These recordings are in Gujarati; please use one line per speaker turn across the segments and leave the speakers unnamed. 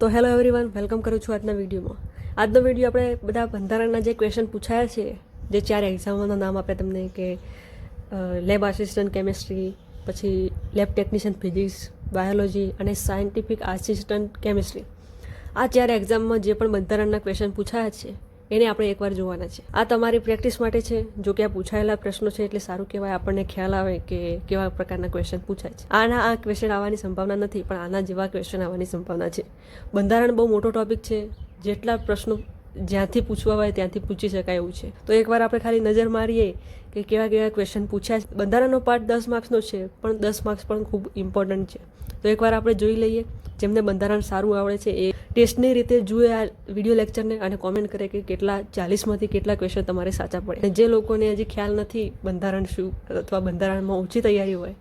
તો હેલો એવરીવન વેલકમ કરું છું આજના વિડીયોમાં આજનો વીડિયો આપણે બધા બંધારણના જે ક્વેશ્ચન પૂછાયા છે, જે ચાર એક્ઝામોના નામ આપ્યા તમને કે લેબ આસિસ્ટન્ટ કેમિસ્ટ્રી પછી લેબ ટેકનિશિયન ફિઝિક્સ બાયોલોજી અને સાયન્ટિફિક આસિસ્ટન્ટ કેમિસ્ટ્રી આ ચાર એક્ઝામમાં જે પણ બંધારણના ક્વેશ્ચન પૂછાયા છે એને આપણે એકવાર જોવાના છે. આ તમારી પ્રેક્ટિસ માટે છે, જો કે આ પૂછાયેલા પ્રશ્નો છે, એટલે સારું કહેવાય આપણને ખ્યાલ આવે કે કેવા પ્રકારના ક્વેશ્ચન પૂછાય છે. આના આ ક્વેશ્ચન આવવાની સંભાવના નથી, પણ આના જેવા ક્વેશ્ચન આવવાની સંભાવના છે. બંધારણ બહુ મોટો ટોપિક છે. જેટલા પ્રશ્નો જ્યાંથી પૂછવા હોય ત્યાંથી પૂછી શકાય એવું છે. તો એકવાર આપણે ખાલી નજર મારીએ કે કેવા કેવા ક્વેશ્ચન પૂછ્યા છે. બંધારણનો પાર્ટ દસ માર્ક્સનો છે, પણ દસ માર્ક્સ પણ ખૂબ ઇમ્પોર્ટન્ટ છે. તો એકવાર આપણે જોઈ લઈએ, જેમને બંધારણ સારું આવડે છે, એ ટેસ્ટની રીતે જુએ આ વીડિયો લેક્ચરને અને કોમેન્ટ કરે કે કેટલા ચાલીસમાંથી કેટલા ક્વેશ્ચન તમારે સાચા પડે. અને જે લોકોને હજી ખ્યાલ નથી બંધારણ શું અથવા બંધારણમાં ઓછી તૈયારી હોય,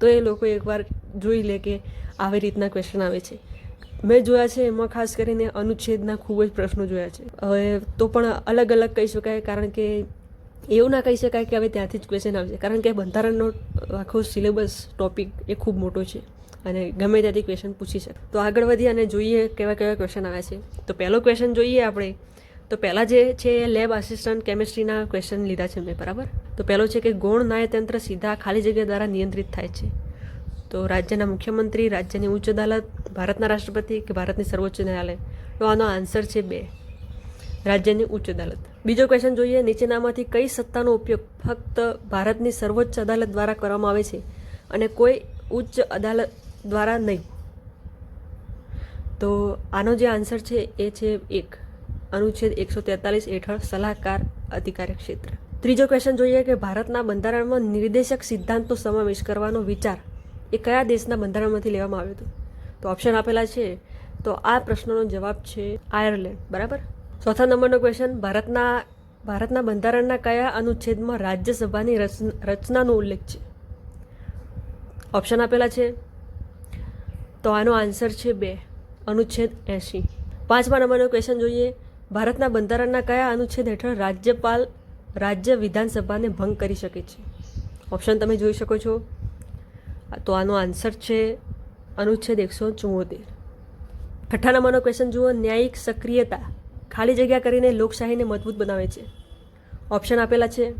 તો એ લોકો એકવાર જોઈ લે કે આવી રીતના ક્વેશ્ચન આવે છે. મેં જોયા છે, એમાં ખાસ કરીને અનુચ્છેદના ખૂબ જ પ્રશ્નો જોયા છે. હવે તો પણ અલગ અલગ કહી શકાય, કારણ કે એવું ના કહી શકાય કે હવે ત્યાંથી જ ક્વેશ્ચન આવશે. કારણ કે બંધારણનો આખો સિલેબસ ટોપિક એ ખૂબ મોટો છે અને ગમે ત્યાંથી ક્વેશ્ચન પૂછી શકે. તો આગળ વધી અને જોઈએ કેવા કેવા ક્વેશ્ચન આવ્યા છે. તો પહેલો ક્વેશ્ચન જોઈએ આપણે. તો પહેલાં જે છે એ લેબ આસિસ્ટન્ટ કેમિસ્ટ્રીના ક્વેશ્ચન લીધા છે મેં, બરાબર? તો પહેલો છે કે ગૌણ નાયતંત્ર સીધા ખાલી જગ્યા દ્વારા નિયંત્રિત થાય છે. તો રાજ્યના મુખ્યમંત્રી, રાજ્યની ઉચ્ચ અદાલત, ભારતના રાષ્ટ્રપતિ કે ભારતની સર્વોચ્ચ ન્યાયાલય? તો આનો આન્સર છે બે. રાજ્યની ઉચ્ચ અદાલત. બીજો ક્વેશ્ચન જોઈએ, નીચેનામાંથી કઈ સત્તાનો ઉપયોગ ફક્ત ભારતની સર્વોચ્ચ અદાલત દ્વારા કરવામાં આવે છે અને કોઈ ઉચ્ચ અદાલત દ્વારા નહીં? તો આનો જે આન્સર છે, એ છે એક. અનુચ્છેદ એકસો તેતાલીસ હેઠળ સલાહકાર અધિકાર ક્ષેત્ર. ત્રીજો ક્વેશ્ચન જોઈએ કે ભારતના બંધારણમાં નિર્દેશક સિદ્ધાંતનો સમાવેશ કરવાનો વિચાર એ કયા દેશના બંધારણમાંથી લેવામાં આવ્યું હતું? તો ઓપ્શન આપેલા છે, તો આ પ્રશ્નનો જવાબ છે આયર્લેન્ડ, બરાબર? ચોથા નંબરનો ક્વેશ્ચન ભારતના ભારતના બંધારણના કયા અનુચ્છેદમાં રાજ્યસભાની રચ- રચનાનો ઉલ્લેખ છે? ઓપ્શન આપેલા છે, તો આનો આન્સર છે બે, અનુચ્છેદ એંશી. પાંચમા નંબરનો ક્વેશ્ચન જોઈએ, ભારતના બંધારણના કયા અનુચ્છેદ હેઠળ રાજ્યપાલ રાજ્ય વિધાનસભાને ભંગ કરી શકે છે? ઓપ્શન તમે જોઈ શકો છો. તો આનો આન્સર છે અનુચ્છેદ એકસો ચુમ્મોતેર છઠ્ઠા નંબરનો ક્વેશ્ચન જુઓ, ન્યાયિક સક્રિયતા ખાલી જગ્યા કરીને લોકશાહીને મજબૂત બનાવે છે. ઓપ્શન આપેલા છે.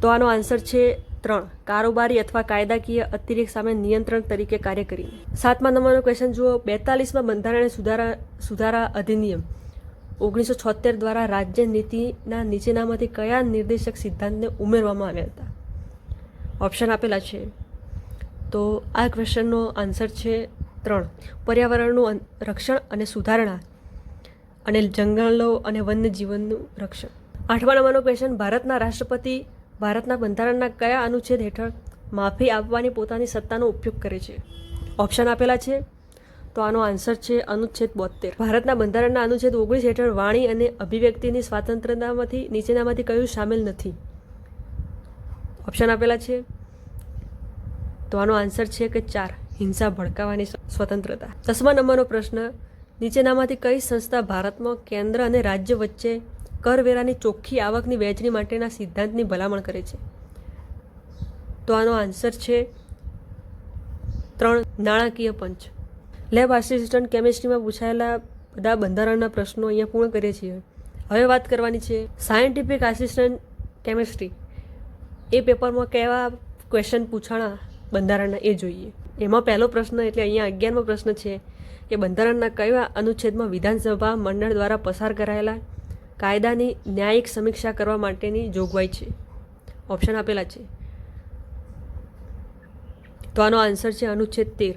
તો આનો આન્સર છે ત્રણ, કારોબારી અથવા કાયદાકીય અતિરેક સામે નિયંત્રણ તરીકે કાર્ય કરીને. સાતમા નંબરનો ક્વેશ્ચન જુઓ, બેતાલીસમાં બંધારણ સુધારા સુધારા અધિનિયમ. ઓગણીસો છોતેર દ્વારા રાજ્ય નીતિના નીચેનામાંથી કયા નિર્દેશક સિદ્ધાંતને ઉમેરવામાં આવ્યા હતા? ઓપ્શન આપેલા છે. તો આ ક્વેશ્ચનનો આન્સર છે ત્રણ. પર્યાવરણનું રક્ષણ અને સુધારણા અને જંગલો અને વન્યજીવનનું રક્ષણ. આઠમા નંબરનો ક્વેશ્ચન, ભારતના રાષ્ટ્રપતિ ભારતના બંધારણના કયા અનુચ્છેદ હેઠળ માફી આપવાની પોતાની સત્તાનો ઉપયોગ કરે છે? ઓપ્શન આપેલા છે. તો આનો આન્સર છે અનુચ્છેદ બોતેર ભારતના બંધારણના અનુચ્છેદ ઓગણીસ હેઠળ વાણી અને અભિવ્યક્તિની સ્વાતંત્રતામાંથી નીચેનામાંથી કયું સામેલ નથી? ઓપ્શન આપેલા છે. તો આનો આન્સર છે કે ચાર, હિંસા ભડકાવાની સ્વતંત્રતા. દસમા નંબરનો પ્રશ્ન, નીચેનામાંથી કઈ સંસ્થા ભારતમાં કેન્દ્ર અને રાજ્ય વચ્ચે કરવેરાની ચોખ્ખી આવકની વહેંચણી માટેના સિદ્ધાંતની ભલામણ કરે છે? તો આનો આન્સર છે ત્રણ, નાણાકીય પંચ. લેબ આસિસ્ટન્ટ કેમિસ્ટ્રીમાં પૂછાયેલા બધા બંધારણના પ્રશ્નો અહીંયા પૂર્ણ કરીએ છીએ. હવે વાત કરવાની છે સાયન્ટિફિક આસિસ્ટન્ટ કેમિસ્ટ્રી. એ પેપરમાં કેવા ક્વેશ્ચન પૂછાણા? બંધારણના એ જોઈએ. એમાં પહેલો પ્રશ્ન એટલે અહીંયા અગિયારમો પ્રશ્ન છે કે બંધારણના કયા અનુચ્છેદમાં વિધાનસભા મંડળ દ્વારા પસાર કરાયેલા કાયદાની ન્યાયિક સમીક્ષા કરવા માટેની જોગવાઈ છે? ઓપ્શન આપેલા છે. તો આનો આન્સર છે અનુચ્છેદ તેર.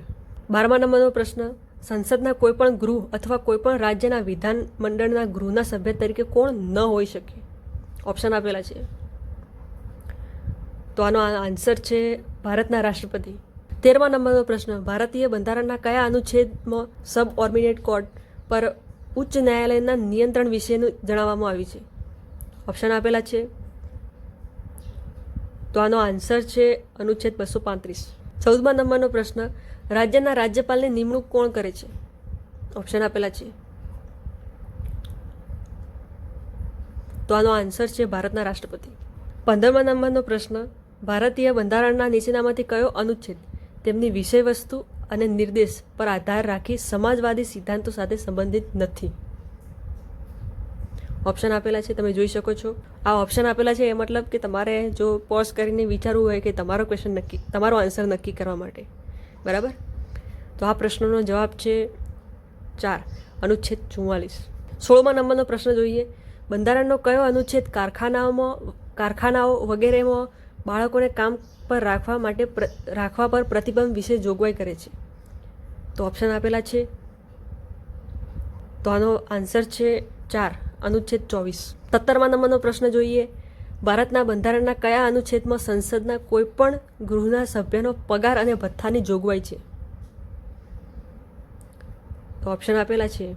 બારમા નંબરનો પ્રશ્ન, સંસદના કોઈપણ ગૃહ અથવા કોઈપણ રાજ્યના વિધાન મંડળના ગૃહના સભ્ય તરીકે કોણ ન હોઈ શકે? ઓપ્શન આપેલા છે. તો આનો આન્સર છે ભારતના રાષ્ટ્રપતિ. તેરમા નંબરનો પ્રશ્ન, ભારતીય બંધારણના કયા અનુચ્છેદમાં સબ ઓર્મિનેટ કોર્ટ પર ઉચ્ચ ન્યાયાલયના નિયંત્રણ વિશેનું જણાવવામાં આવ્યું છે? ઓપ્શન આપેલા છે. તો આનો આન્સર છે અનુચ્છેદ બસો પાંત્રીસ. ચૌદમા નંબરનો પ્રશ્ન, રાજ્યના રાજ્યપાલની નિમણૂક કોણ કરે છે? ઓપ્શન આપેલા છે. તો આનો આન્સર છે ભારતના રાષ્ટ્રપતિ. પંદરમા નંબરનો પ્રશ્ન ભારતીય બંધારણના નીચેનામાંથી કયો અનુચ્છેદ, તેમની વિષય વસ્તુ અને નિર્દેશ પર આધાર રાખી સમાજવાદી સિદ્ધાંતો સાથે સંબંધિત નથી? ઓપ્શન આપેલા છે, તમે જોઈ શકો છો. આ ઓપ્શન આપેલા છે, એ મતલબ કે તમારે જો પોઝ કરીને વિચારવું હોય કે તમારો ક્વેશ્ચન નક્કી, તમારો આન્સર નક્કી કરવા માટે. બરાબર? તો આ પ્રશ્નનો જવાબ છે ચાર, અનુચ્છેદ ચુમ્માલીસ સોળમા નંબરનો પ્રશ્ન જોઈએ. બંધારણનો કયો અનુચ્છેદ કારખાનાઓમાં, કારખાનાઓ વગેરેમાં બાળકોને કામ પર રાખવા માટે રાખવા પર પ્રતિબંધ વિશે જોગવાઈ કરે છે. તો ઓપ્શન આપેલા છે. તો આનો આન્સર છે ચાર, અનુચ્છેદ ચોવીસ. સત્તરમા નંબરનો પ્રશ્ન જોઈએ. ભારતના બંધારણના કયા અનુચ્છેદમાં સંસદના કોઈપણ ગૃહના સભ્યનો પગાર અને ભથ્થાની જોગવાઈ છે? તો ઓપ્શન આપેલા છે.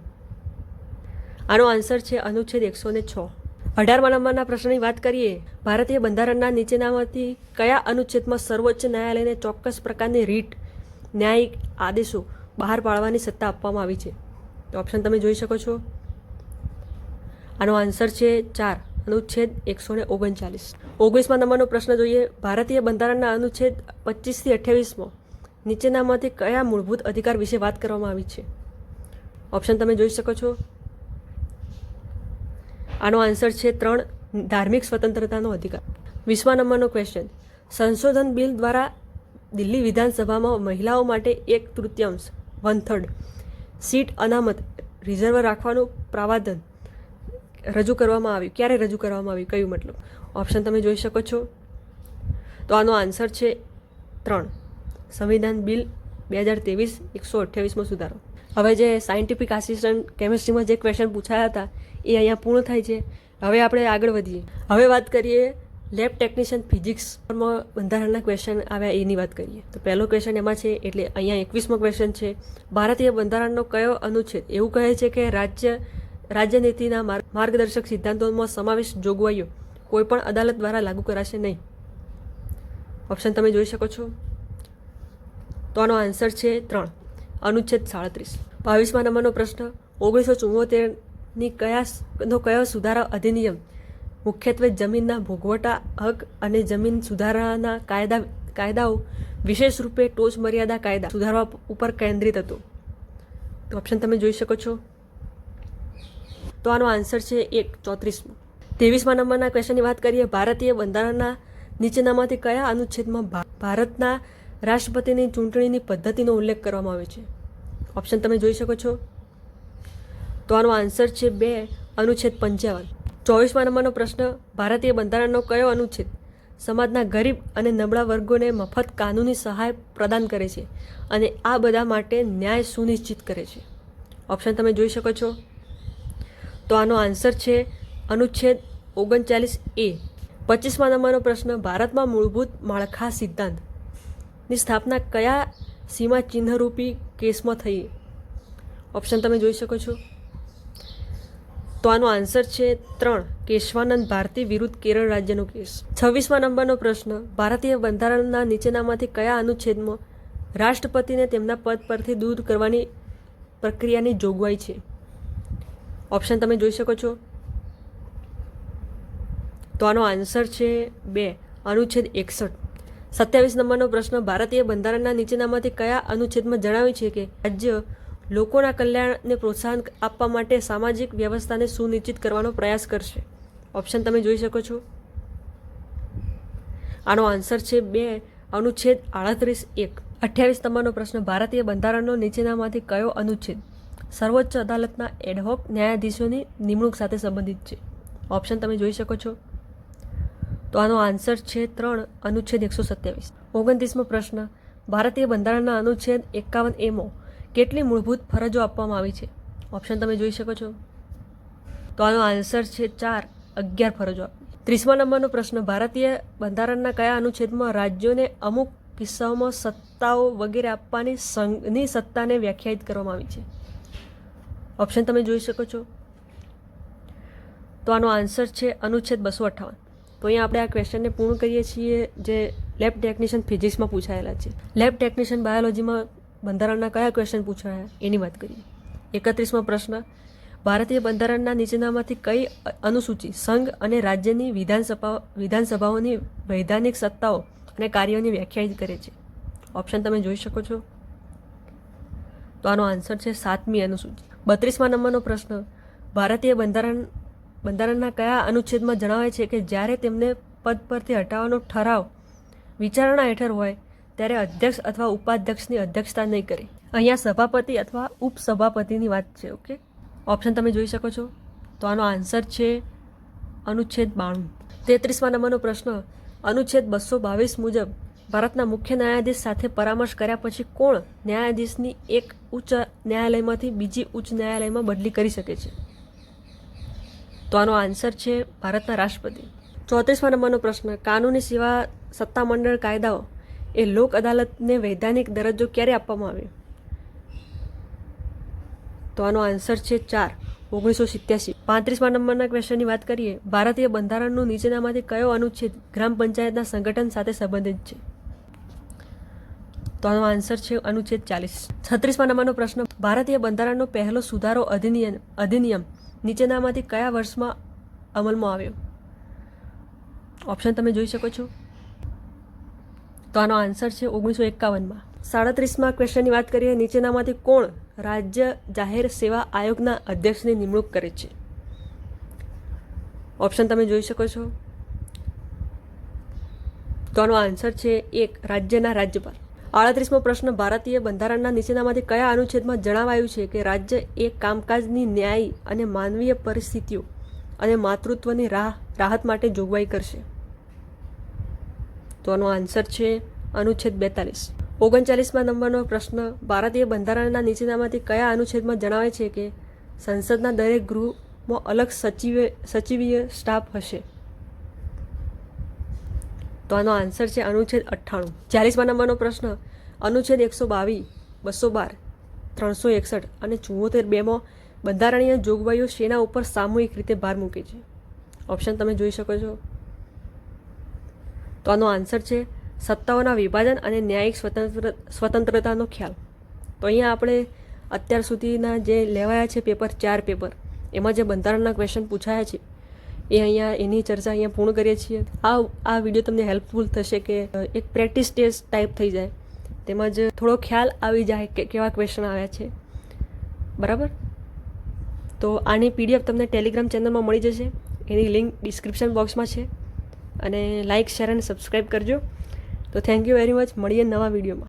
આનો આન્સર છે અનુચ્છેદ એકસો ને છ. અઢારમા નંબરના પ્રશ્નની વાત કરીએ, ભારતીય બંધારણના નીચેનામાંથી કયા અનુચ્છેદમાં સર્વોચ્ચ ન્યાયાલયને ચોક્કસ પ્રકારની રીટ, ન્યાયિક આદેશો બહાર પાડવાની સત્તા આપવામાં આવી છે? તો ઓપ્શન તમે જોઈ શકો છો. આનો આન્સર છે ચાર, અનુચ્છેદ એકસો ને ઓગણચાલીસ. ઓગણીસમા નંબરનો પ્રશ્ન જોઈએ, ભારતીય બંધારણના અનુચ્છેદ પચીસથી અઠ્યાવીસમાં નીચેનામાંથી કયા મૂળભૂત અધિકાર વિશે વાત કરવામાં આવી છે? ઓપ્શન તમે જોઈ શકો છો. આનો આન્સર છે ત્રણ ધાર્મિક સ્વતંત્રતાનો અધિકાર. વિશ્વા નંબરનો ક્વેશ્ચન સંશોધન બિલ દ્વારા દિલ્હી વિધાનસભામાં મહિલાઓ માટે એક તૃતીયાંશ વન થર્ડ સીટ અનામત રિઝર્વ રાખવાનું પ્રાવાધન રજૂ કરવામાં આવ્યું. ક્યારે રજૂ કરવામાં આવ્યું? કયું મતલબ? ઓપ્શન તમે જોઈ શકો છો. તો આનો આન્સર છે ત્રણ. સંવિધાન બિલ બે હજાર ત્રેવીસ, એકસો અઠ્યાવીસમાં સુધારો. હવે જે સાયન્ટિફિક આસિસ્ટન્ટ કેમિસ્ટ્રીમાં જે ક્વેશ્ચન પૂછાયા હતા, એ અહીંયા પૂર્ણ થાય છે. હવે આપણે આગળ વધીએ. હવે વાત કરીએ લેબ ટેકનિશિયન ફિઝિક્સમાં બંધારણના ક્વેશ્ચન આવ્યા એની વાત કરીએ. તો પહેલો ક્વેશ્ચન એમાં છે, એટલે અહીંયા એકવીસમો ક્વેશ્ચન છે. ભારતીય બંધારણનો કયો અનુચ્છેદ? એવું કહે છે કે રાજ્ય, રાજ્યનીતિના માર્ગ- માર્ગદર્શક સિદ્ધાંતોમાં સમાવેશ જોગવાઈઓ કોઈપણ અદાલત દ્વારા લાગુ કરાશે નહીં. ઓપ્શન તમે જોઈ શકો છો. તો આનો આન્સર છે ત્રણ. અનુચ્છેદ સાડત્રીસ. બાવીસમા નંબરનો પ્રશ્ન, ઓગણીસો ચુમ્મોતેરની કયા નો કયો સુધારા અધિનિયમ મુખ્યત્વે જમીનના ભોગવટા હક અને જમીન સુધારાના કાયદા, કાયદાઓ વિશેષ રૂપે ટોચ મર્યાદા કાયદા સુધારવા ઉપર કેન્દ્રિત હતો? તો ઓપ્શન તમે જોઈ શકો છો. તો આનો આન્સર છે એક, ચોત્રીસમો. ત્રેવીસમા નંબરના ક્વેશ્ચનની વાત કરીએ, ભારતીય બંધારણના નીચેનામાંથી કયા અનુચ્છેદમાં ભારતના રાષ્ટ્રપતિની ચૂંટણીની પદ્ધતિનો ઉલ્લેખ કરવામાં આવ્યો છે. ઓપ્શન તમે જોઈ શકો છો. તો આનો આન્સર છે બે, અનુચ્છેદ પંચાવન. ચોવીસમા નંબરનો પ્રશ્ન, ભારતીય બંધારણનો કયો અનુચ્છેદ સમાજના ગરીબ અને નબળા વર્ગોને મફત કાનૂની સહાય પ્રદાન કરે છે અને આ બધા માટે ન્યાય સુનિશ્ચિત કરે છે? ઓપ્શન તમે જોઈ શકો છો. તો આનો આન્સર છે અનુચ્છેદ ઓગણચાલીસ એ. પચીસમા નંબરનો પ્રશ્ન, ભારતમાં મૂળભૂત માળખા સિદ્ધાંત ની સ્થાપના કયા સીમા ચિહ્નરૂપી કેસમાં થઈ? ઓપ્શન તમે જોઈ શકો છો. તો આનો આન્સર છે ત્રણ, કેશવાનંદ ભારતી વિરુદ્ધ કેરળ રાજ્યનો કેસ. છવ્વીસમા નંબરનો પ્રશ્ન, ભારતીય બંધારણના નીચેનામાંથી કયા અનુચ્છેદમાં રાષ્ટ્રપતિને તેમના પદ પરથી દૂર કરવાની પ્રક્રિયાની જોગવાઈ છે? ઓપ્શન તમે જોઈ શકો છો. તો આનો આન્સર છે બે, અનુચ્છેદ એકસઠ. સત્યાવીસ નંબરનો પ્રશ્ન ભારતીય બંધારણના નીચેનામાંથી કયા અનુચ્છેદમાં જણાવ્યું છે કે રાજ્ય લોકોના કલ્યાણને પ્રોત્સાહન આપવા માટે સામાજિક વ્યવસ્થાને સુનિશ્ચિત કરવાનો પ્રયાસ કરશે? ઓપ્શન તમે જોઈ શકો છો. આનો આન્સર છે બે, અનુચ્છેદ આડત્રીસ એક. અઠ્યાવીસ નંબરનો પ્રશ્ન ભારતીય બંધારણનો નીચેનામાંથી કયો અનુચ્છેદ સર્વોચ્ચ અદાલતના એડહોક ન્યાયાધીશોની નિમણૂક સાથે સંબંધિત છે? ઓપ્શન તમે જોઈ શકો છો. તો આનો આન્સર છે ત્રણ, અનુચ્છેદ એકસો સત્યાવીસ. ઓગણત્રીસમો પ્રશ્ન, ભારતીય બંધારણના અનુચ્છેદ એકાવન એમો કેટલી મૂળભૂત ફરજો આપવામાં આવી છે? ઓપ્શન તમે જોઈ શકો છો. તો આનો આન્સર છે ચાર, અગિયાર ફરજો ત્રીસમા નંબરનો પ્રશ્ન, ભારતીય બંધારણના કયા અનુચ્છેદમાં રાજ્યોને અમુક કિસ્સાઓમાં સત્તાઓ વગેરે આપવાની સંઘની સત્તાને વ્યાખ્યાયિત કરવામાં આવી છે? ઓપ્શન તમે જોઈ શકો છો. તો આનો આન્સર છે અનુચ્છેદ બસો અઠ્ઠાવન તો અહીંયા આપણે આ ક્વેશ્ચનને પૂર્ણ કરીએ છીએ જે લેબ ટેકનિશિયન ફિઝિક્સમાં પૂછાયેલા છે. લેબ ટેકનિશિયન બાયોલોજીમાં બંધારણના કયા ક્વેશ્ચન પૂછાયા? એની વાત કરીએ. એકત્રીસમો પ્રશ્ન, ભારતીય બંધારણના નીચેનામાંથી કઈ અનુસૂચિ સંઘ અને રાજ્યની વિધાનસભા, વિધાનસભાઓની વૈધાનિક સત્તાઓ અને કાર્યોની વ્યાખ્યાયિત કરે છે? ઓપ્શન તમે જોઈ શકો છો. તો આનો આન્સર છે સાતમી અનુસૂચિ. બત્રીસમાં નંબરનો પ્રશ્ન, ભારતીય બંધારણ બંધારણના કયા અનુચ્છેદમાં જણાવે છે કે જ્યારે તેમને પદ પરથી હટાવવાનો ઠરાવ વિચારણા હેઠળ હોય, ત્યારે અધ્યક્ષ અથવા ઉપાધ્યક્ષની અધ્યક્ષતા નહીં કરે. અહીંયા સભાપતિ અથવા ઉપસભાપતિની વાત છે, ઓકે? ઓપ્શન તમે જોઈ શકો છો. તો આનો આન્સર છે અનુચ્છેદ બાણું. તેત્રીસમાં નંબરનો પ્રશ્ન, અનુચ્છેદ બસો બાવીસ મુજબ ભારતના મુખ્ય ન્યાયાધીશ સાથે પરામર્શ કર્યા પછી કોણ ન્યાયાધીશની એક ઉચ્ચ ન્યાયાલયમાંથી બીજી ઉચ્ચ ન્યાયાલયમાં બદલી કરી શકે છે? તો આનો આન્સર છે ભારતના રાષ્ટ્રપતિ. ચોત્રીસમાં નંબરનો પ્રશ્ન, કાનૂની સેવા સત્તામંડળ કાયદાઓ એ લોક અદાલતને વૈધાનિક દરજ્જો ક્યારે આપવામાં આવ્યો? તો આનો આન્સર છે ચાર, ઓગણીસો સિત્યાસી. પાંત્રીસમાં નંબરના ક્વેશ્ચનની વાત કરીએ, ભારતીય બંધારણનું નીચેનામાંથી કયો અનુચ્છેદ ગ્રામ પંચાયતના સંગઠન સાથે સંબંધિત છે? તો આનો આન્સર છે અનુચ્છેદ ચાલીસ. છત્રીસમાં નંબરનો પ્રશ્ન, ભારતીય બંધારણનો પહેલો સુધારો અધિનિયમ અધિનિયમ નીચેનામાંથી કયા વર્ષમાં અમલમાં આવ્યો? ઓપ્શન તમે જોઈ શકો છો. તો આનો આન્સર છે ઓગણીસો એકાવનમાં. સાડત્રીસમાં ક્વેશ્ચનની વાત કરીએ, નીચેનામાંથી કોણ રાજ્ય જાહેર સેવા આયોગના અધ્યક્ષની નિમણૂક કરે છે? ઓપ્શન તમે જોઈ શકો છો. તો આનો આન્સર છે એક, રાજ્યના રાજ્યપાલ. આડત્રીસમો પ્રશ્ન, ભારતીય બંધારણના નીચેનામાંથી કયા અનુચ્છેદમાં જણાવાયું છે કે રાજ્ય એ કામકાજની ન્યાય અને માનવીય પરિસ્થિતિઓ અને માતૃત્વની રાહ, રાહત માટે જોગવાઈ કરશે? તો આનો આન્સર છે અનુચ્છેદ બેતાલીસ. ઓગણચાલીસમાં નંબરનો પ્રશ્ન, ભારતીય બંધારણના નીચેનામાંથી કયા અનુચ્છેદમાં જણાવે છે કે સંસદના દરેક ગૃહમાં અલગ સચિવે, સચિવીય સ્ટાફ હશે? તો આનો આન્સર છે અનુચ્છેદ અઠ્ઠાણું. ચાલીસમાં નંબરનો પ્રશ્ન, અનુચ્છેદ એકસો બાવીસ, બસો બાર, ત્રણસો એકસઠ અને ચુંવોતેર બેમાં બંધારણીય જોગવાઈઓ શેના ઉપર સામૂહિક રીતે ભાર મૂકે છે? ઓપ્શન તમે જોઈ શકો છો. તો આનો આન્સર છે, સત્તાઓના વિભાજન અને ન્યાયિક સ્વતંત્ર, સ્વતંત્રતાનો ખ્યાલ. તો અહીંયા આપણે અત્યાર સુધીના જે લેવાયા છે પેપર ચાર પેપર એમાં જે બંધારણના ક્વેશ્ચન પૂછાયા છે એ અહીંયા એની ચર્ચા અહીંયા પૂર્ણ કરીએ છીએ. આ આ વીડિયો તમને હેલ્પફુલ થશે કે એક પ્રેક્ટિસ ટેસ્ટ ટાઈપ થઈ જાય. તેમજ થોડો ખ્યાલ આવી જાય કે કેવા ક્વેશ્ચન આવ્યા છે. બરાબર? તો આની પીડીએફ તમને ટેલિગ્રામ ચેનલમાં મળી જશે. એની લિંક ડિસ્ક્રિપ્શન બોક્સમાં છે. અને લાઇક શેર અને સબસ્ક્રાઈબ કરજો. તો થેન્ક યુ વેરી મચ મળીએ નવા વિડીયોમાં